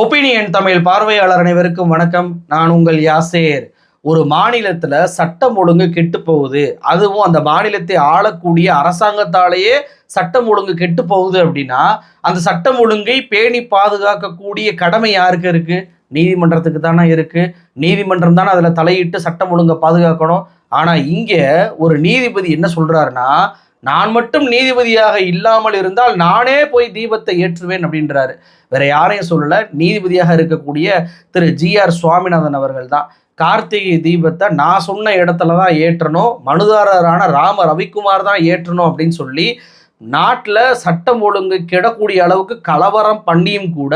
Opinion Tamil பார்வையாளர் அனைவருக்கும் வணக்கம். நான் உங்கள் யாசேர். ஒரு மாநிலத்தில் சட்டம் ஒழுங்கு கெட்டு போகுது. அதுவும் அந்த மாநிலத்தை ஆளக்கூடிய அரசாங்கத்தாலேயே சட்டம் ஒழுங்கு கெட்டு போகுது அப்படின்னா அந்த சட்டம் ஒழுங்கை பேணி பாதுகாக்கக்கூடிய கடமை யாருக்கு இருக்கு? நீதிமன்றத்துக்கு தானே இருக்கு. நீதிமன்றம் தானே அதில் தலையிட்டு சட்டம் ஒழுங்கை பாதுகாக்கணும். ஆனால் இங்கே ஒரு நீதிபதி என்ன சொல்கிறாருன்னா நான் மட்டும் நீதிபதியாக இல்லாமல் இருந்தால் நானே போய் தீபத்தை ஏற்றுவேன் அப்படின்றாரு. வேற யாரையும் சொல்லல. நீதிபதியாக இருக்கக்கூடிய திரு ஜி ஆர் சுவாமிநாதன் அவர்கள் தான். கார்த்திகை தீபத்தை நான் சொன்ன இடத்துல தான் ஏற்றணும். மனுதாரரான ராம ரவிக்குமார் தான் ஏற்றணும் அப்படின்னு சொல்லி நாட்டில் சட்டம் ஒழுங்கு கெடக்கூடிய அளவுக்கு கலவரம் பண்ணியும் கூட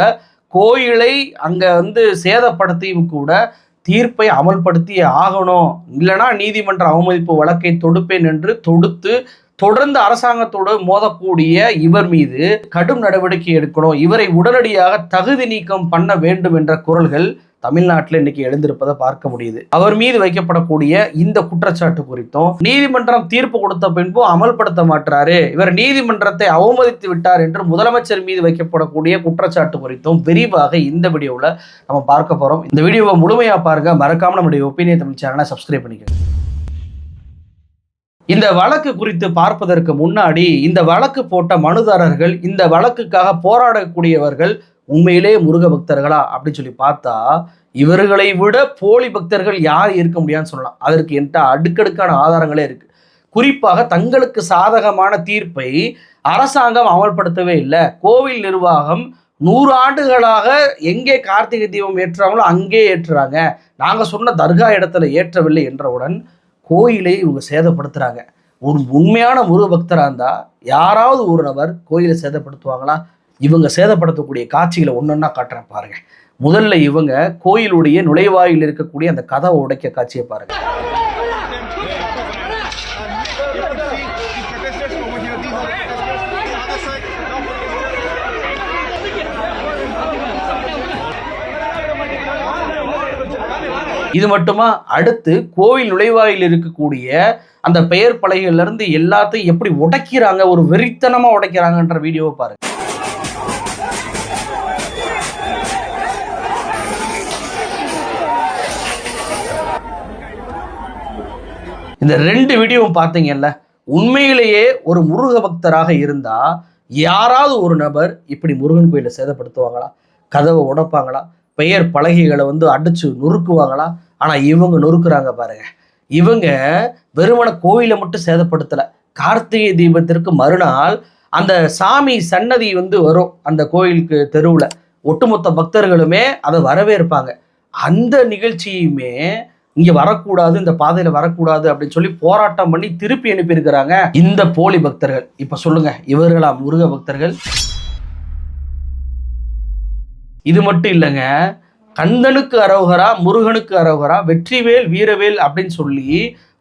கோயிலை அங்கே வந்து சேதப்படுத்தியும் கூட தீர்ப்பை அமல்படுத்தி ஆகணும். இல்லைனா நீதிமன்ற அவமதிப்பு வழக்கை தொடுப்பேன் என்று தொடுத்து தொடர்ந்து அரசாங்கத்தோடு மோதக்கூடிய இவர் மீது கடும் நடவடிக்கை எடுக்கணும். இவரை உடனடியாக தகுதி நீக்கம் பண்ண வேண்டும் என்ற குரல்கள் தமிழ்நாட்டில் இன்னைக்கு எழுந்திருப்பதை பார்க்க முடியுது. அவர் மீது வைக்கப்படக்கூடிய இந்த குற்றச்சாட்டு குறித்தும் நீதிமன்றம் தீர்ப்பு கொடுத்த பின்பு அமல்படுத்த மாட்டாரு இவர் நீதிமன்றத்தை அவமதித்து விட்டார் என்று முதலமைச்சர் மீது வைக்கப்படக்கூடிய குற்றச்சாட்டு குறித்தும் விரிவாக இந்த வீடியோவில் நம்ம பார்க்க போறோம். இந்த வீடியோவை முழுமையா பாருங்க. மறக்காம நம்முடைய ஒப்பீனியன் தமிழ் சேனலை சப்ஸ்கிரைப் பண்ணிக்கோங்க. இந்த வழக்கு குறித்து பார்ப்பதற்கு முன்னாடி இந்த வழக்கு போட்ட மனுதாரர்கள் இந்த வழக்குக்காக போராடக்கூடியவர்கள் உண்மையிலே முருக பக்தர்களா? அப்படின்னு சொல்லி பார்த்தா இவர்களை விட போலி பக்தர்கள் யார் இருக்க முடியாதுன்னு சொல்லலாம். அதற்கு என்கிட்ட அடுக்கடுக்கான ஆதாரங்களே இருக்கு. குறிப்பாக தங்களுக்கு சாதகமான தீர்ப்பை அரசாங்கம் அமல்படுத்தவே இல்லை. கோவில் நிர்வாகம் நூறு ஆண்டுகளாக எங்கே கார்த்திகை தீபம் ஏற்றுறாங்களோ அங்கே ஏற்றுறாங்க. நாங்கள் சொன்ன தர்கா இடத்துல ஏற்றவில்லை என்றவுடன் கோயிலை இவங்க சேதப்படுத்துகிறாங்க ஒரு உண்மையான முருக பக்தராக இருந்தால் யாராவது ஒரு நபர் கோயிலை சேதப்படுத்துவாங்களா? இவங்க சேதப்படுத்தக்கூடிய காட்சிகளை ஒன்றொன்னா காட்டுறேன் பாருங்கள் முதல்ல இவங்க கோயிலுடைய நுழைவாயில் இருக்கக்கூடிய அந்த கதவை உடைக்க காட்சியை பாருங்கள் இது மட்டுமா? அடுத்து கோவில் நுழைவாயில் இருக்கக்கூடிய அந்த பெயர் பலகையில இருந்து எல்லாத்தையும் எப்படி உடைக்கிறாங்க? ஒரு வெறித்தனமா உடைக்கிறாங்கன்ற வீடியோவை பாருங்க. இந்த ரெண்டு வீடியோவும் பார்த்தீங்கல்ல உண்மையிலேயே ஒரு முருக பக்தராக இருந்தா யாராவது ஒரு நபர் இப்படி முருகன் கோயிலை சேதப்படுத்துவாங்களா? கதவை உடைப்பாங்களா? பெயர் பலகைகளை வந்து அடிச்சு நொறுக்குவாங்களா? ஆனால் இவங்க நொறுக்குறாங்க பாருங்க. இவங்க வெறுமன கோயிலை மட்டும் சேதப்படுத்தலை. கார்த்திகை தீபத்திற்கு மறுநாள் அந்த சாமி சன்னதி வந்து வரும் அந்த கோயிலுக்கு தெருவில். ஒட்டுமொத்த பக்தர்களுமே அதை வரவேற்பாங்க. அந்த நிகழ்ச்சியுமே இங்கே வரக்கூடாது இந்த பாதையில் வரக்கூடாது அப்படின்னு சொல்லி போராட்டம் பண்ணி திருப்பி அனுப்பியிருக்கிறாங்க இந்த போலி பக்தர்கள். இப்போ சொல்லுங்க இவர்களா முருக பக்தர்கள்? இது மட்டும் இல்லைங்க கந்தனுக்கு அரோகரா முருகனுக்கு அரோகரா வெற்றிவேல் வீரவேல் அப்படின்னு சொல்லி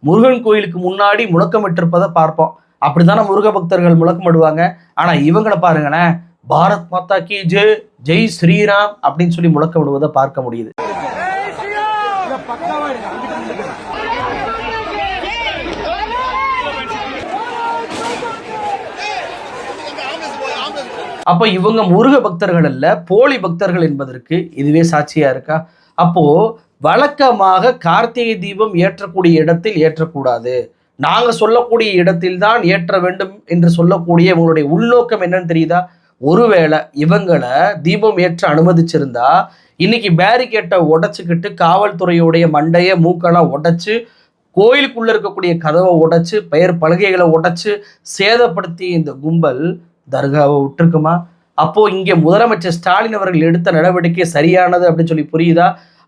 முருகன் கோயிலுக்கு முன்னாடி முழக்கமிட்டிருப்பதை பார்ப்போம். அப்படித்தானே முருக பக்தர்கள் முழக்கமிடுவாங்க? ஆனா இவங்களை பாருங்களேன் பாரத் மாதா கி ஜெய் ஜெய் ஸ்ரீராம் அப்படின்னு சொல்லி முழக்கமிடுவதை பார்க்க முடியுது. அப்ப இவங்க முருக பக்தர்கள் அல்ல போலி பக்தர்கள் என்பதற்கு இதுவே சாட்சியா இருக்கா? அப்போ வழக்கமாக கார்த்திகை தீபம் ஏற்றக்கூடிய இடத்தில் ஏற்றக்கூடாது. நாங்க சொல்லக்கூடிய இடத்தில் தான் ஏற்ற வேண்டும் என்று சொல்லக்கூடிய இவங்களுடைய உள்நோக்கம் என்னன்னு தெரியுதா? ஒருவேளை இவங்களை தீபம் ஏற்ற அனுமதிச்சிருந்தா இன்னைக்கு பேரிகேட்டை உடைச்சுக்கிட்டு காவல்துறையுடைய மண்டைய மூக்கெல்லாம் உடைச்சு கோயிலுக்குள்ள இருக்கக்கூடிய கதவை உடைச்சு பெயர் பலகைகளை உடைச்சு சேதப்படுத்தி இந்த கும்பல் தர்காவை விட்டுருக்குமா? அப்போ இங்கே முதலமைச்சர் ஸ்டாலின் அவர்கள் எடுத்த நடவடிக்கை சரியானது அப்படின்னு சொல்லி புரியுதா?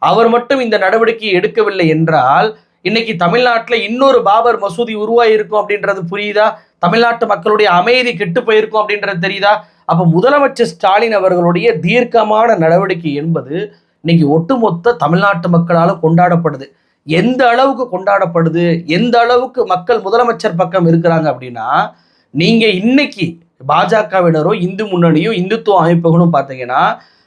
அவர் மட்டும் இந்த நடவடிக்கையை எடுக்கவில்லை என்றால் இன்னைக்கு தமிழ்நாட்டில் இன்னொரு பாபர் மசூதி உருவாயிருக்கும் அப்படின்றது புரியுதா? தமிழ்நாட்டு மக்களுடைய அமைதி கெட்டு போயிருக்கும் அப்படின்றது தெரியுதா? அப்போ முதலமைச்சர் ஸ்டாலின் அவர்களுடைய தீர்க்கமான நடவடிக்கை என்பது இன்னைக்கு ஒட்டுமொத்த தமிழ்நாட்டு மக்களால் கொண்டாடப்படுது. எந்த அளவுக்கு கொண்டாடப்படுது? எந்த அளவுக்கு மக்கள் முதலமைச்சர் பக்கம் இருக்கிறாங்க அப்படின்னா நீங்கள் இன்னைக்கு பாஜகவினரோ இந்து முன்னணியோ இந்துத்துவ அமைப்புகளும் பார்த்தீங்கன்னா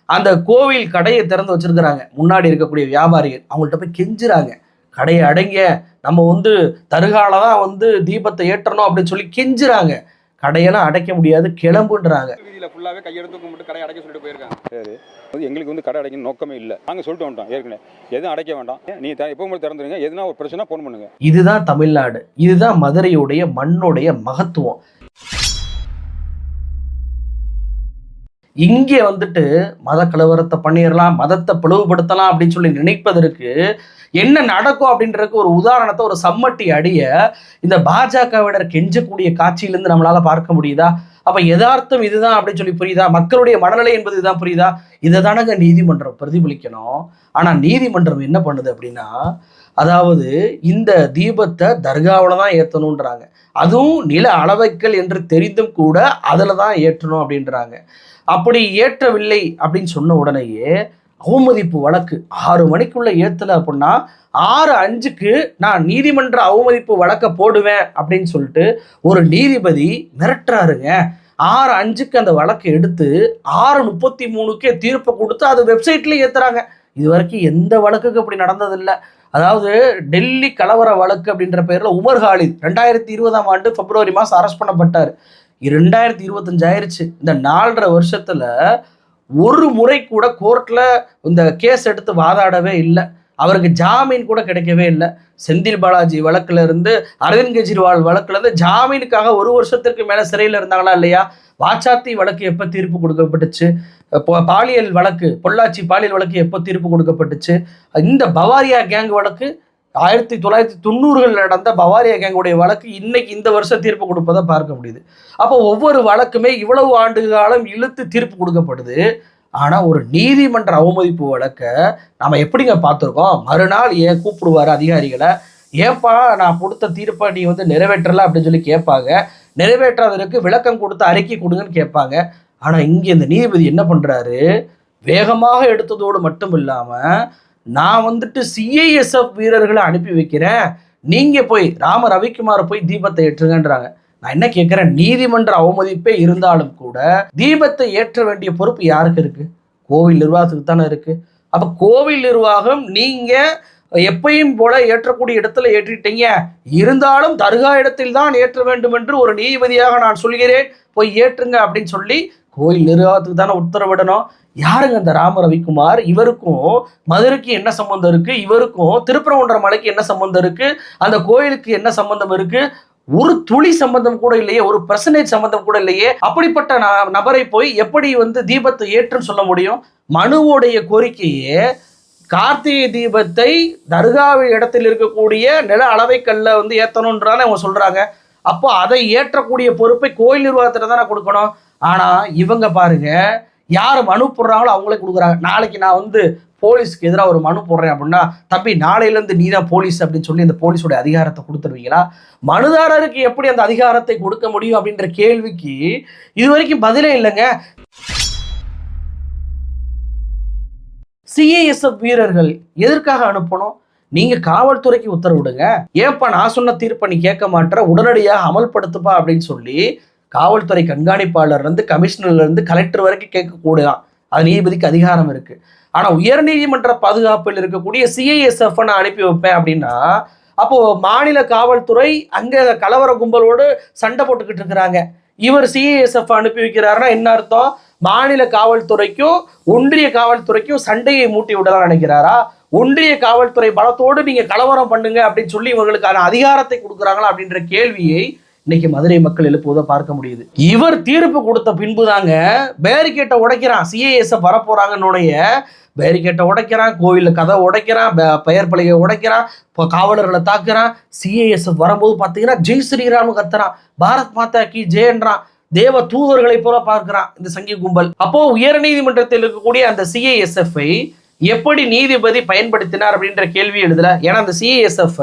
அந்த கோவில் கடையை திறந்து வச்சிருக்கிறாங்க. முன்னாடி இருக்கக்கூடிய வியாபாரிகள். அவங்கள்ட்ட போய் கெஞ்சுறாங்க. கடையை அடங்க நம்ம வந்து தருகால தான் வந்து தீபத்தை ஏற்றணும் அப்படின்னு சொல்லி கெஞ்சுறாங்க. கடையெல்லாம் அடைக்க முடியாது கிளம்புன்றாங்க. வீதியில ஃபுல்லாவே கையெடுத்து கும்பிட்டு கடை அடைக்க சொல்லிட்டு போயிருக்காங்க. சரி. அது எங்களுக்கு வந்து கடை அடைக்கணும் நோக்கமே இல்லை. நாங்க சொல்லிட்டு வந்துட்டோம் ஏற்கனவே. எதுவும் அடைக்க வேண்டாம். நீ எப்பவும் போல திறந்துருங்க எதுனா ஒரு பிரச்சனை ஃபோன் பண்ணுங்க. இதுதான் தமிழ்நாடு. இதுதான் மதுரையுடைய மண்ணுடைய மகத்துவம். இங்கே வந்துட்டு மத கலவரத்தை பண்ணிடலாம் மதத்தை பிளவுபடுத்தலாம் அப்படின்னு சொல்லி நினைப்பதற்கு என்ன நடக்கும் அப்படின்றதுக்கு ஒரு உதாரணத்தை ஒரு சம்மட்டி அடிய இந்த பாஜகவினர் கெஞ்சக்கூடிய காட்சியிலிருந்து நம்மளால பார்க்க முடியுதா? அப்ப யதார்த்தம் இதுதான் அப்படின்னு சொல்லி புரியுதா? மக்களுடைய மனநிலை என்பது இதுதான் புரியுதா? இதை தானங்க நீதிமன்றம் பிரதிபலிக்கணும். ஆனா நீதிமன்றம் என்ன பண்ணுது அப்படின்னா அதாவது இந்த தீபத்தை தர்காவில் தான் ஏற்றணுன்றாங்க அதுவும் நில அளவைக்கல் என்று தெரிந்தும் கூட அதில் தான் ஏற்றணும் அப்படின்றாங்க. அப்படி ஏற்றவில்லை அப்படின்னு சொன்ன உடனேயே அவமதிப்பு வழக்கு. ஆறு மணிக்குள்ள ஏற்றலை அப்படின்னா ஆறு அஞ்சுக்கு நான் நீதிமன்ற அவமதிப்பு வழக்க போடுவேன் அப்படின்னு சொல்லிட்டு ஒரு நீதிபதி மிரட்டுறாருங்க. ஆறு அஞ்சுக்கு அந்த வழக்கை எடுத்து ஆறு முப்பத்தி மூணுக்கே தீர்ப்பை கொடுத்து அது வெப்சைட்லேயே ஏற்றுறாங்க இது வரைக்கும் எந்த வழக்குக்கு அப்படி நடந்ததில்லை. அதாவது டெல்லி கலவர வழக்கு அப்படின்ற பேரில் உமர் ஹாலித் ரெண்டாயிரத்தி இருபதாம் ஆண்டு பிப்ரவரி மாதம் அரெஸ்ட் பண்ணப்பட்டார். ரெண்டாயிரத்தி இருபத்தஞ்சு ஆயிடுச்சு இந்த நாலரை வருஷத்தில் ஒரு முறை கூட கோர்ட்டில் இந்த கேஸ் எடுத்து வாதாடவே இல்லை. அவருக்கு ஜாமீன் கூட கிடைக்கவே இல்லை. செந்தில் பாலாஜி வழக்குல இருந்து அரவிந்த் கெஜ்ரிவால் வழக்குல இருந்து ஜாமீனுக்காக ஒரு வருஷத்திற்கு மேலே சிறையில் இருந்தாங்களா இல்லையா? வாச்சாத்தி வழக்கு எப்போ தீர்ப்பு கொடுக்கப்பட்டுச்சு? பாலியல் வழக்கு பொள்ளாச்சி பாலியல் வழக்கு எப்போ தீர்ப்பு கொடுக்கப்பட்டுச்சு? இந்த பவாரியா கேங் வழக்கு ஆயிரத்தி தொள்ளாயிரத்தி தொண்ணூறுகள் நடந்த பவாரியா கேங்குடைய வழக்கு இன்னைக்கு இந்த வருஷம் தீர்ப்பு கொடுப்பதை பார்க்க முடியுது. அப்போ ஒவ்வொரு வழக்குமே இவ்வளவு ஆண்டு காலம் இழுத்து தீர்ப்பு கொடுக்கப்படுது ஆனால் ஒரு நீதிமன்ற அவமதிப்பு வழக்கை நம்ம எப்படிங்க பார்த்துருக்கோம்? மறுநாள் ஏன் கூப்பிடுவார் அதிகாரிகளை? ஏப்பா நான் கொடுத்த தீர்ப்பை நீ வந்து நிறைவேற்றலை அப்படின்னு சொல்லி கேட்பாங்க. நிறைவேற்றாததற்கு விளக்கம் கொடுத்து அறிக்கை கொடுங்கன்னு கேட்பாங்க. ஆனால் இங்கே இந்த நீதிபதி என்ன பண்ணுறாரு வேகமாக எடுத்ததோடு மட்டும் இல்லாமல் நான் வந்துட்டு சிஐஎஸ்எஃப் வீரர்களை அனுப்பி வைக்கிறேன். நீங்கள் போய் ராம ரவிக்குமார் போய் தீபத்தை ஏற்றுங்கன்றாங்க. நான் என்ன கேட்குறேன் நீதிமன்ற அவமதிப்பே இருந்தாலும் கூட தீபத்தை ஏற்ற வேண்டிய பொறுப்பு யாருக்கு இருக்குது கோவில் நிர்வாகத்துக்கு தானே இருக்குது அப்போ கோவில் நிர்வாகம் நீங்கள் எப்பையும் போல ஏற்றக்கூடிய இடத்துல ஏற்றிட்டீங்க. இருந்தாலும் தர்கா இடத்தில் தான் ஏற்ற வேண்டும் என்று ஒரு நீதிபதியாக நான் சொல்கிறேன். போய் ஏற்றுங்க அப்படின்னு சொல்லி கோயில் நிர்வாகத்துக்கு தானே உத்தரவிடணும். யாருங்க அந்த ராம ரவிக்குமார்? இவருக்கும் மதுரைக்கு என்ன சம்பந்தம் இருக்கு? இவருக்கும் திருப்பரங்குன்ற மலைக்கு என்ன சம்பந்தம் இருக்கு? அந்த கோயிலுக்கு என்ன சம்பந்தம் இருக்கு? ஒரு துளி சம்பந்தம் கூட இல்லையே ஒரு பர்சன்டேஜ் சம்பந்தம் கூட இல்லையே. அப்படிப்பட்ட ந- நபரை போய் எப்படி வந்து தீபத்தை ஏற்றுன்னு சொல்ல முடியும்? மனுவோடைய கோரிக்கையே கார்த்திகை தீபத்தை தர்காவி இடத்தில் இருக்கக்கூடிய நில அளவை கல்ல வந்து ஏத்தணுன்றான அவங்க சொல்றாங்க. அப்போ அதை ஏற்றக்கூடிய பொறுப்பை கோயில் நிர்வாகத்துல தானே கொடுக்கணும்? ஆனா இவங்க பாருங்க யார் மனு போடுறாங்களோ அவங்களே கொடுக்குறாங்க. நாளைக்கு நான் வந்து போலீஸ்க்கு எதிராக ஒரு மனு போடுறேன் அப்படின்னா தம்பி நாளையிலேருந்து நீ தான் போலீஸ் அப்படின்னு சொல்லி அந்த போலீஸோட அதிகாரத்தை கொடுத்துருவீங்களா? மனுதாரருக்கு எப்படி அந்த அதிகாரத்தை கொடுக்க முடியும் அப்படின்ற கேள்விக்கு இது வரைக்கும் பதிலே இல்லைங்க. சிஏஎஸ்எஃப் வீரர்கள் எதற்காக அனுப்பணும்? நீங்க காவல்துறைக்கு உத்தரவிடுங்க. ஏப்பா நான் சொன்ன தீர்ப்பை நீ கேட்க மாட்டேற? உடனடியாக அமல்படுத்துப்பா அப்படின்னு சொல்லி காவல்துறை கண்காணிப்பாளர் இருந்து கமிஷனர்ல இருந்து கலெக்டர் வரைக்கும் கேட்கக்கூடலாம் அது நீதிபதிக்கு அதிகாரம் இருக்கு. ஆனா உயர்நீதிமன்ற பாதுகாப்பில் இருக்கக்கூடிய சிஐஎஸ்எஃப் நான் அனுப்பி வைப்பேன் அப்படின்னா அப்போ மாநில காவல்துறை அங்க கலவர கும்பலோடு சண்டை போட்டுக்கிட்டு இருக்கிறாங்க. இவர் சிஐஎஸ்எஃப் அனுப்பி வைக்கிறாருன்னா என்ன அர்த்தம்? மாநில காவல்துறைக்கும் ஒன்றிய காவல்துறைக்கும் சண்டையை மூட்டி விடலாம் நினைக்கிறாரா? ஒன்றிய காவல்துறை பலத்தோடு நீங்க கலவரம் பண்ணுங்க அப்படின்னு சொல்லி இவங்களுக்கான அதிகாரத்தை கொடுக்குறாங்களா அப்படின்ற கேள்வியை இன்னைக்கு மதுரை மக்கள் எழுப்புவதை பார்க்க முடியுது. இவர் தீர்ப்பு கொடுத்த பின்புதாங்க பேரிகேட்டை உடைக்கிறான். சிஏஎஸ் வரப்போறாங்கன்னுடைய பேரிகேட்டை உடைக்கிறான். கோவிலில் கதை உடைக்கிறான். பெயர் பலகையை உடைக்கிறான். இப்போ காவலர்களை தாக்குறான். சிஏஎஸ் வரும்போது பார்த்தீங்கன்னா ஜெய் ஸ்ரீராம் கத்துறான். பாரத் மாதா கி ஜெயன்றான் தேவ தூதர்களை போல பார்க்கிறான் இந்த சங்கி கும்பல். அப்போ உயர்நீதிமன்றத்தில் இருக்கக்கூடிய அந்த சிஐஎஸ்எஃப் எப்படி நீதிபதி பயன்படுத்தினார் அப்படின்ற கேள்வி எழுதல. ஏன்னா அந்த சிஏஎஸ்எஃப்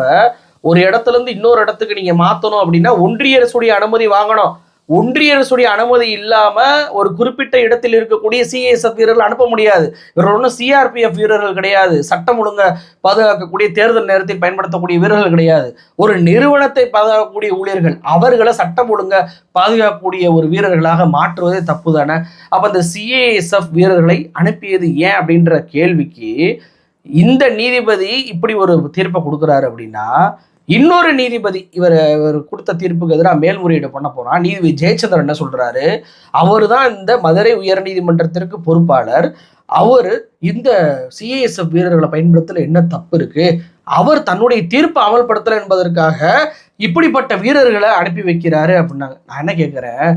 ஒரு இடத்துல இருந்து இன்னொரு இடத்துக்கு நீங்க மாத்தணும் அப்படின்னா ஒன்றிய அரசுடைய அனுமதி வாங்கணும். ஒன்றிய அரசுடைய அனுமதி இல்லாம ஒரு குறிப்பிட்ட இடத்தில் இருக்கக்கூடிய சிஐஎஸ்எஃப் வீரர்கள் அனுப்ப முடியாது. இவர்கள் ஒன்றும் சிஆர்பிஎஃப் வீரர்கள் கிடையாது. சட்டம் ஒழுங்க பாதுகாக்கக்கூடிய தேர்தல் நேரத்தில் பயன்படுத்தக்கூடிய வீரர்கள் கிடையாது. ஒரு நிறுவனத்தை பாதுகாக்கக்கூடிய ஊழியர்கள் அவர்களை சட்டம் ஒழுங்க பாதுகாக்கக்கூடிய ஒரு வீரர்களாக மாற்றுவதே தப்பு தானே அப்போ அந்த சிஏஎஸ்எஃப் வீரர்களை அனுப்பியது ஏன் அப்படின்ற கேள்விக்கு இந்த நீதிபதி இப்படி ஒரு தீர்ப்பை கொடுக்குறாரு அப்படின்னா இன்னொரு நீதிபதி இவர் இவர் கொடுத்த தீர்ப்புக்கு எதிராக மேல்முறையீடு பண்ண போனால் நீதிபதி ஜெயச்சந்திரன் என்ன சொல்கிறாரு அவர் தான் இந்த மதுரை உயர்நீதிமன்றத்திற்கு பொறுப்பாளர். அவர் இந்த சிஏஎஸ்எஃப் வீரர்களை பயன்படுத்தல என்ன தப்பு இருக்கு? அவர் தன்னுடைய தீர்ப்பை அமல்படுத்தலை என்பதற்காக இப்படிப்பட்ட வீரர்களை அனுப்பி வைக்கிறாரு அப்படின்னாங்க. நான் என்ன கேட்குறேன்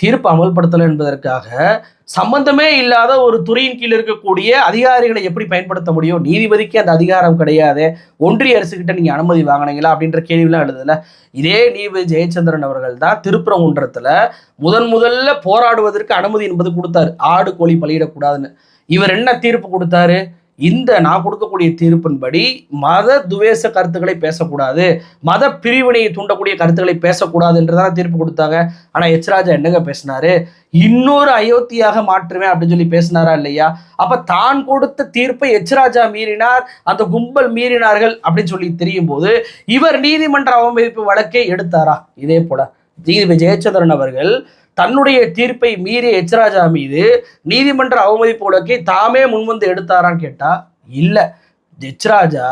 தீர்ப்பு அமல்படுத்தலை என்பதற்காக சம்பந்தமே இல்லாத ஒரு துறையின் கீழ் இருக்கக்கூடிய அதிகாரிகளை எப்படி பயன்படுத்த முடியும்? நீதிபதிக்கு அந்த அதிகாரம் கிடையாது. ஒன்றிய அரசுகிட்ட நீங்கள் அனுமதி வாங்கினீங்களா? அப்படின்ற கேள்விலாம் எழுதல இதே நீதிபதி ஜெயச்சந்திரன் அவர்கள் தான் திருப்பரங்குன்றத்துல முதன் முதல்ல போராடுவதற்கு அனுமதி என்பது கொடுத்தாரு. ஆடு கோழி பலியிடக்கூடாதுன்னு. இவர் என்ன தீர்ப்பு கொடுத்தாரு? இந்த நான் கொடுக்கக்கூடிய தீர்ப்பின்படி மத துவேஷ கருத்துக்களை பேசக்கூடாது. மத பிரிவினையை தூண்டக்கூடிய கருத்துக்களை பேசக்கூடாது என்றுதான் தீர்ப்பு கொடுத்தாங்க. ஆனா எச் ராஜா என்னங்க பேசினாரு? இன்னொரு அயோத்தியாக மாற்றுவேன் அப்படின்னு சொல்லி பேசினாரா இல்லையா? அப்ப தான் கொடுத்த தீர்ப்பை எச் ராஜா மீறினார் அந்த கும்பல் மீறினார்கள் அப்படின்னு சொல்லி தெரியும் போது இவர் நீதிமன்ற அவமதிப்பு வழக்கை எடுத்தாரா? இதே போல. நீதிபதி ஜெயச்சந்திரன் அவர்கள் தன்னுடைய தீர்ப்பை மீறிய எச்ராஜா மீது நீதிமன்ற அவமதிப்பு வழக்கை தாமே முன்வந்து எடுத்தாரான்னு கேட்டா இல்லை. எச்ராஜா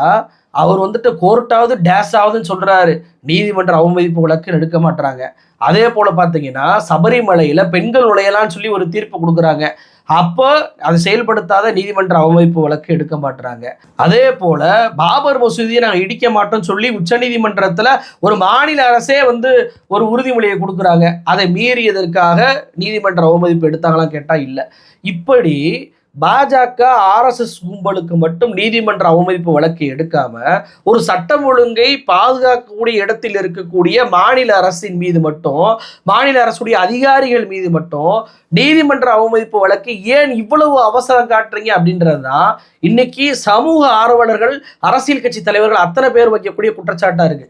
அவர் வந்துட்டு கோர்ட்டாவது டேஸ் ஆகுதுன்னு சொல்றாரு. நீதிமன்ற அவமதிப்பு வழக்கு எடுக்க மாட்டாங்க அதே போல பாத்தீங்கன்னா சபரிமலையில பெண்கள் நுழையலாம்னு சொல்லி ஒரு தீர்ப்பு கொடுக்குறாங்க. அப்போ அதை செயல்படுத்தாத நீதிமன்ற அவமதிப்பு வழக்கு எடுக்க மாட்டுறாங்க அதே போல பாபர் மசூதியை நாங்கள் இடிக்க மாட்டோம்னு சொல்லி உச்சநீதிமன்றத்தில் ஒரு மாநில அரசே வந்து ஒரு உறுதிமொழியை கொடுக்குறாங்க. அதை மீறியதற்காக நீதிமன்ற அவமதிப்பு எடுத்தாங்களாம் கேட்டால் இல்லை. இப்படி பாஜக ஆர்எஸ்எஸ் கும்பலுக்கு மட்டும் நீதிமன்ற அவமதிப்பு வழக்கு எடுக்காம ஒரு சட்டம் ஒழுங்கை பாதுகாக்கக்கூடிய இடத்தில் இருக்கக்கூடிய மாநில அரசின் மீது மட்டும் மாநில அரசுடைய அதிகாரிகள் மீது மட்டும் நீதிமன்ற அவமதிப்பு வழக்கு ஏன் இவ்வளவு அவசரம் காட்டுறீங்க அப்படின்றது தான் இன்னைக்கு சமூக ஆர்வலர்கள் அரசியல் கட்சி தலைவர்கள் அத்தனை பேர் வைக்கக்கூடிய குற்றச்சாட்டா இருக்கு.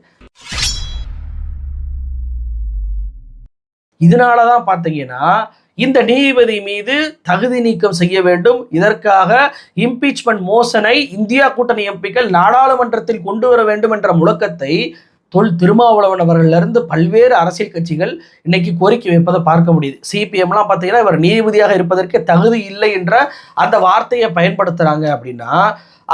இதனால தான் பார்த்தீங்கன்னா இந்த நீதிபதி மீது தகுதி நீக்கம் செய்ய வேண்டும். இதற்காக இம்பீச்மெண்ட் மோசனை இந்தியா கூட்டணி எம்பிக்கள் நாடாளுமன்றத்தில் கொண்டு வர வேண்டும் என்ற முழக்கத்தை தொல் திருமாவளவன் அவர்களிலிருந்து பல்வேறு அரசியல் கட்சிகள் இன்னைக்கு கோரிக்கை வைப்பதை பார்க்க முடியுது. சிபிஎம்லாம் பார்த்தீங்கன்னா இவர் நீதிபதியாக இருப்பதற்கு தகுதி இல்லை என்ற அந்த வார்த்தையை பயன்படுத்துகிறாங்க அப்படின்னா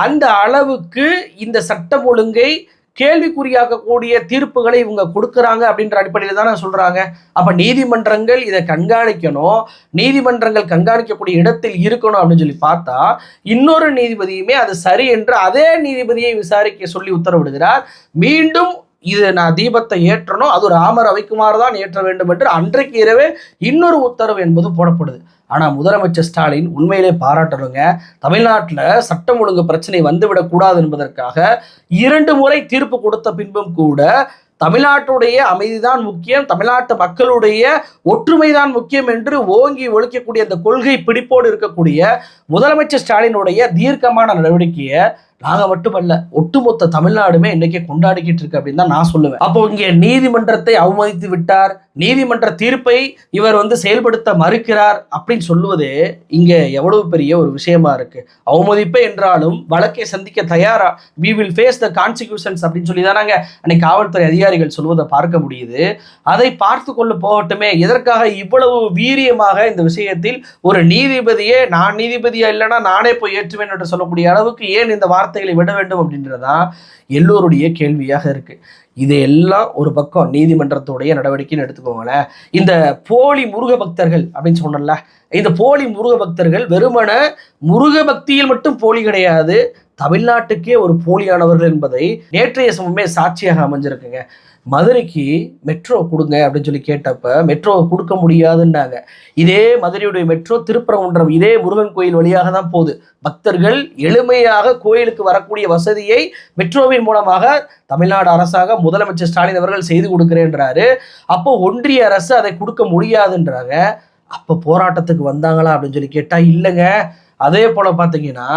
அந்த அளவுக்கு இந்த சட்டம் ஒழுங்கை கேள்விக்குறியாக்கக்கூடிய தீர்ப்புகளை இவங்க கொடுக்குறாங்க அப்படின்ற அடிப்படையில் தானே சொல்கிறாங்க அப்போ நீதிமன்றங்கள் இதை கண்காணிக்கணும். நீதிமன்றங்கள் கண்காணிக்கக்கூடிய இடத்தில் இருக்கணும் அப்படின்னு சொல்லி பார்த்தா இன்னொரு நீதிபதியுமே அது சரி என்று அதே நீதிபதியை விசாரிக்க சொல்லி உத்தரவிடுகிறார். மீண்டும் இது நான் தீபத்தை ஏற்றணும் அது ராமர் ரவிக்குமார் தான் ஏற்ற வேண்டும் என்று அன்றைக்கு இரவே இன்னொரு உத்தரவு என்பது போடப்படுது. ஆனால் முதலமைச்சர் ஸ்டாலின் உண்மையிலே பாராட்டணுங்க. தமிழ்நாட்டில் சட்டம் ஒழுங்கு பிரச்சனை வந்துவிடக்கூடாது என்பதற்காக இரண்டு முறை தீர்ப்பு கொடுத்த பின்பும் கூட தமிழ்நாட்டுடைய அமைதிதான் முக்கியம் தமிழ்நாட்டு மக்களுடைய ஒற்றுமைதான் முக்கியம் என்று ஓங்கி ஒழிக்கக்கூடிய அந்த கொள்கை பிடிப்போடு இருக்கக்கூடிய முதலமைச்சர் ஸ்டாலினுடைய தீர்க்கமான நடவடிக்கையை நாங்கள் மட்டும் அல்ல ஒட்டுமொத்த தமிழ்நாடுமே இன்னைக்கு கொண்டாடிக்கிட்டு இருக்கு அப்படின்னு தான் நான் சொல்லுவேன். அப்போ இங்கே நீதிமன்றத்தை அவமதித்து விட்டார் நீதிமன்ற தீர்ப்பை இவர் வந்து செயல்படுத்த மறுக்கிறார் அப்படின்னு சொல்லுவது இங்கே எவ்வளவு பெரிய ஒரு விஷயமா இருக்கு. அவமதிப்பு என்றாலும் வழக்கை சந்திக்க தயாரா we will face the consequences அப்படின்னு சொல்லி தானாங்க அன்னைக்கு காவல்துறை அதிகாரிகள் சொல்வதை பார்க்க முடியுது. அதை பார்த்து கொள்ள போகட்டுமே எதற்காக இவ்வளவு வீரியமாக இந்த விஷயத்தில் ஒரு நீதிபதியே நான் நீதிபதியா இல்லைன்னா நானே போய் ஏற்றுவேன் என்று சொல்லக்கூடிய அளவுக்கு ஏன் இந்த வார்த்தை வார்த்தைகளை விட வேண்டும் அப்படின்றதா எல்லோருடைய கேள்வியாக இருக்கு. இதையெல்லாம் ஒரு பக்கம் நீதிமன்றத்துடைய நடவடிக்கைன்னு எடுத்துக்கோங்களேன். இந்த போலி முருக பக்தர்கள் அப்படின்னு சொன்னல இந்த போலி முருக பக்தர்கள் வெறுமன முருக பக்தியில் மட்டும் போலி கிடையாது தமிழ்நாட்டுக்கே ஒரு போலியானவர்கள் என்பதை நேற்றைய சமமே சாட்சியாக அமைஞ்சிருக்குங்க. மதுரைக்கு மெட்ரோ கொடுங்க அப்படின்னு சொல்லி கேட்டப்ப மெட்ரோ கொடுக்க முடியாதுன்னாங்க. இதே மதுரையுடைய மெட்ரோ திருப்பரங்குன்றம் இதே முருகன் கோயில் வழியாக தான் போகுது. பக்தர்கள் எளிமையாக கோயிலுக்கு வரக்கூடிய வசதியை மெட்ரோவின் மூலமாக தமிழ்நாடு அரசாக முதலமைச்சர் ஸ்டாலின் அவர்கள் செய்து கொடுக்கிறேன்றாரு. அப்போ ஒன்றிய அரசு அதை கொடுக்க முடியாதுன்றாங்க. அப்போ போராட்டத்துக்கு வந்தாங்களா அப்படின்னு சொல்லி கேட்டால் இல்லைங்க. அதே போல் பார்த்தீங்கன்னா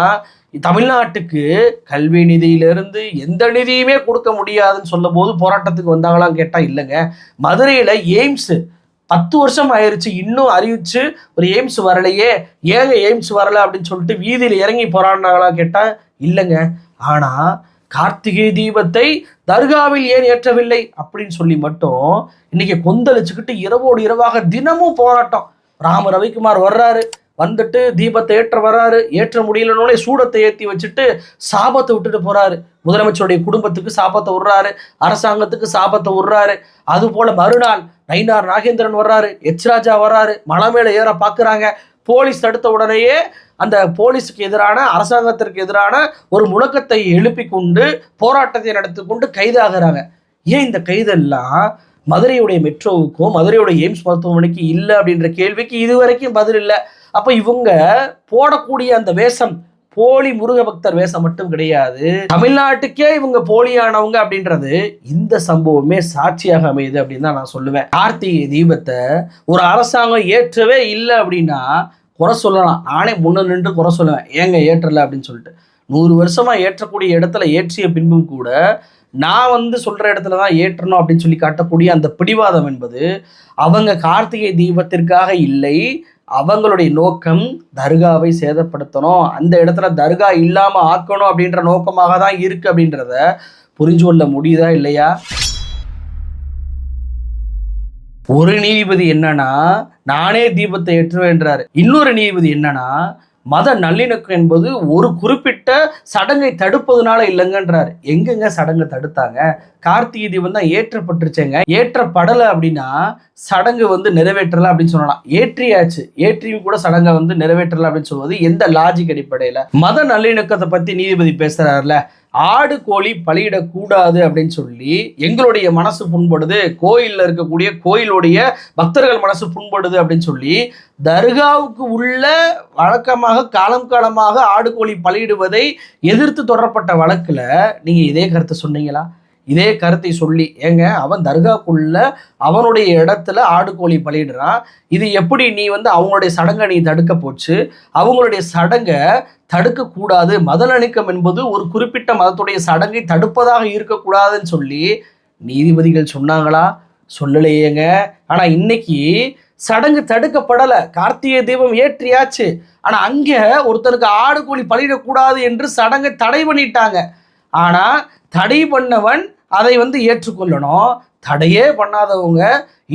தமிழ்நாட்டுக்கு கல்வி நிதியிலிருந்து எந்த நிதியுமே கொடுக்க முடியாதுன்னு சொல்லும் போது போராட்டத்துக்கு வந்தாங்களான்னு கேட்டால் இல்லைங்க. மதுரையில் எய்ம்ஸு பத்து வருஷம் ஆயிடுச்சு இன்னும் அறிவிச்சு ஒரு எய்ம்ஸ் வரலையே. ஏங்க எய்ம்ஸ் வரல அப்படின்னு சொல்லிட்டு வீதியில் இறங்கி போராடினாங்களா கேட்டால் இல்லைங்க. ஆனால் கார்த்திகை தீபத்தை தர்காவில் ஏன் ஏற்றவில்லை அப்படின்னு சொல்லி மட்டும் இன்னைக்கு கொந்தளிச்சுக்கிட்டு இரவோடு இரவாக தினமும் போராட்டம். ராம ரவிக்குமார் வர்றாரு. வந்துட்டு தீபத்தை ஏற்ற வராரு. ஏற்ற முடியலனோட சூடத்தை ஏற்றி வச்சுட்டு சாபத்தை விட்டுட்டு போகிறாரு முதலமைச்சருடைய குடும்பத்துக்கு சாபத்தை விடுறாரு. அரசாங்கத்துக்கு சாபத்தை விடுறாரு. அதுபோல் மறுநாள் நயினார் நாகேந்திரன் வர்றாரு. எச் ராஜா வர்றாரு. மலை ஏற பார்க்குறாங்க போலீஸ் தடுத்த உடனேயே அந்த போலீஸுக்கு எதிரான அரசாங்கத்திற்கு எதிரான ஒரு முழக்கத்தை எழுப்பி கொண்டு போராட்டத்தை நடத்தி கொண்டு கைதாகிறாங்க. ஏன் இந்த கைதெல்லாம் மதுரையுடைய மெட்ரோவுக்கும் மதுரையுடைய எய்ம்ஸ் மருத்துவமனைக்கு இல்லை அப்படின்ற கேள்விக்கு இதுவரைக்கும் பதில் இல்லை. அப்போ இவங்க போடக்கூடிய அந்த வேஷம் போலி முருக பக்தர் வேஷம் மட்டும் கிடையாது. தமிழ்நாட்டுக்கே இவங்க போலியானவங்க அப்படின்றது இந்த சம்பவமே சாட்சியாக அமையுது அப்படின்னு தான் நான் சொல்லுவேன். கார்த்திகை தீபத்தை ஒரு அரசாங்கம் ஏற்றவே இல்லை அப்படின்னா குறை சொல்லலாம். நானே முன்ன நின்று குறை சொல்லுவேன். ஏங்க ஏற்றலை அப்படின்னு சொல்லிட்டு. நூறு வருஷமா ஏற்றக்கூடிய இடத்துல ஏற்றிய பின்பும் கூட நான் வந்து சொல்ற இடத்துல தான் ஏற்றணும் அப்படின்னு சொல்லி காட்டக்கூடிய அந்த பிடிவாதம் என்பது அவங்க கார்த்திகை தீபத்திற்காக இல்லை. அவங்களுடைய நோக்கம் தர்காவை சேதப்படுத்தணும். அந்த இடத்துல தர்கா இல்லாம ஆக்கணும் அப்படின்ற நோக்கமாக தான் இருக்கு அப்படின்றத புரிஞ்சு கொள்ள முடியுதா இல்லையா? ஒரு நீதிபதி என்னன்னா நானே தீபத்தை ஏற்றுவேன்றாரு. இன்னொரு நீதிபதி என்னன்னா மத நல்லிணக்கம் என்பது ஒரு குறிப்பிட்ட சடங்கை தடுப்பதுனால இல்லைங்கன்றார். எங்கெங்க சடங்கை தடுத்தாங்க? கார்த்திகை தீபம் தான் ஏற்றப்பட்டுருச்சேங்க. ஏற்றப்படலை அப்படின்னா சடங்கு வந்து நிறைவேற்றல அப்படின்னு சொல்லலாம். ஏற்றியாச்சு. ஏற்றியும் கூட சடங்கை வந்து நிறைவேற்றல அப்படின்னு சொல்வது எந்த லாஜிக் அடிப்படையில்? மத நல்லிணக்கத்தை பற்றி நீதிபதி பேசுகிறாருல ஆடு கோழி பலியிடக்கூடாது அப்படின்னு சொல்லி எங்களுடைய மனசு புண்படுது. கோயிலில் இருக்கக்கூடிய கோயிலுடைய பக்தர்கள் மனசு புண்படுது அப்படின்னு சொல்லி தர்காவுக்கு உள்ள வழக்கமாக காலம் காலமாக ஆடு கோழி பலியிடுவதை எதிர்த்து தொடரப்பட்ட வழக்கில் நீங்கள் இதே கருத்தை சொன்னீங்களா? இதே கருத்தை சொல்லி ஏங்க அவன் தர்காக்குள்ள அவனுடைய இடத்துல ஆடு கோழி பலியிடுறான். இது எப்படி நீ வந்து அவங்களுடைய சடங்கை நீ தடுக்க போச்சு? அவங்களுடைய சடங்கை தடுக்கக்கூடாது. மதநடுக்கம் என்பது ஒரு குறிப்பிட்ட மதத்துடைய சடங்கை தடுப்பதாக இருக்கக்கூடாதுன்னு சொல்லி நீதிபதிகள் சொன்னாங்களா? சொல்லலையேங்க. ஆனால் இன்னைக்கு சடங்கு தடுக்கப்படலை. கார்த்திகை தீபம் ஏற்றியாச்சு. ஆனால் அங்கே ஒருத்தருக்கு ஆடு கோழி பலியிடக்கூடாது என்று சடங்கை தடை பண்ணிட்டாங்க. ஆனால் தடை பண்ணவன் அதை வந்து ஏற்றுக்கொள்ளணும். தடையே பண்ணாதவங்க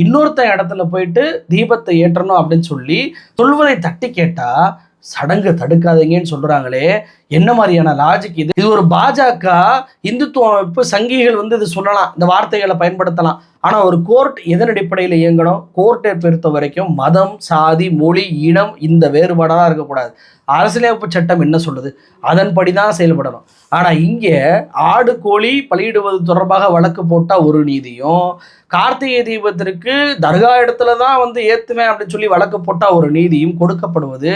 இன்னொருத்தன் இடத்துல போயிட்டு தீபத்தை ஏற்றணும் அப்படின்னு சொல்லி சொல்வதை தட்டி கேட்டால் சடங்கு தடுக்காதீங்கன்னு சொல்கிறாங்களே என்ன மாதிரியான லாஜிக் இது? இது ஒரு பாஜக இந்துத்துவ அமைப்பு சங்கிகள் வந்து இது சொல்லலாம். இந்த வார்த்தைகளை பயன்படுத்தலாம். ஆனால் ஒரு கோர்ட் எதன் அடிப்படையில் இயங்கணும்? கோர்ட்டை பொறுத்த வரைக்கும் மதம் சாதி மொழி இனம் இந்த வேறுபாடெல்லாம் இருக்கக்கூடாது. அரசியலமைப்பு சட்டம் என்ன சொல்லுது? அதன்படி தான் செயல்படணும். ஆனால் இங்கே ஆடு கோழி பலியிடுவது தொடர்பாக வழக்கு போட்டால் ஒரு நீதியும் கார்த்திகை தீபத்திற்கு தர்கா இடத்துல தான் வந்து ஏற்றுவேன் அப்படின்னு சொல்லி வழக்கு போட்டால் ஒரு நீதியும் கொடுக்கப்படுவது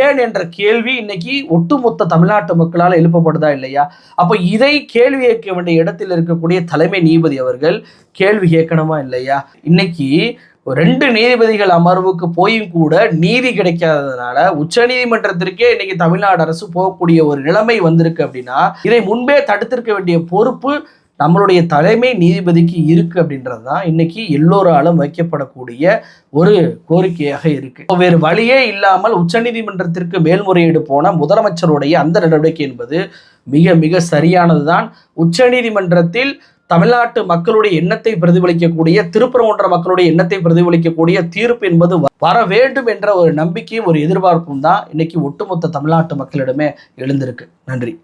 ஏன் என்ற கேள்வி இன்னைக்கு ஒட்டுமொத்த தமிழ்நாட்டு மக்களால் எழுப்பப்படுதா இல்லையா? அப்போ இதை கேள்வி கேட்க வேண்டிய இடத்தில் இருக்கக்கூடிய தலைமை நீதிபதி அவர்கள் கேள்வி கேட்கணுமா இல்லையா? இன்னைக்கு ரெண்டு நீதிபதிகள் அமர்வுக்கு போயும் கூட நீதி கிடைக்காததுனால உச்ச நீதிமன்றத்திற்கே இன்னைக்கு தமிழ்நாடு அரசு போகக்கூடிய ஒரு நிலைமை வந்திருக்கு அப்படின்னா இதை முன்பே தடுத்திருக்க வேண்டிய பொறுப்பு நம்மளுடைய தலைமை நீதிபதிக்கு இருக்கு அப்படின்றது தான் இன்னைக்கு எல்லோராலும் வைக்கப்படக்கூடிய ஒரு கோரிக்கையாக இருக்கு. வேறு வழியே இல்லாமல் உச்சநீதிமன்றத்திற்கு மேல்முறையீடு போன முதலமைச்சருடைய அந்த நடவடிக்கை என்பது மிக மிக சரியானதுதான். உச்சநீதிமன்றத்தில் தமிழ்நாட்டு மக்களுடைய எண்ணத்தை பிரதிபலிக்கக்கூடிய திருப்பரங்குன்ற மக்களுடைய எண்ணத்தை பிரதிபலிக்கக்கூடிய தீர்ப்பு என்பது வர வேண்டும் என்ற ஒரு நம்பிக்கையும் ஒரு எதிர்பார்ப்பும் தான் இன்னைக்கு ஒட்டுமொத்த தமிழ்நாட்டு மக்களிடமே எழுந்திருக்கு. நன்றி.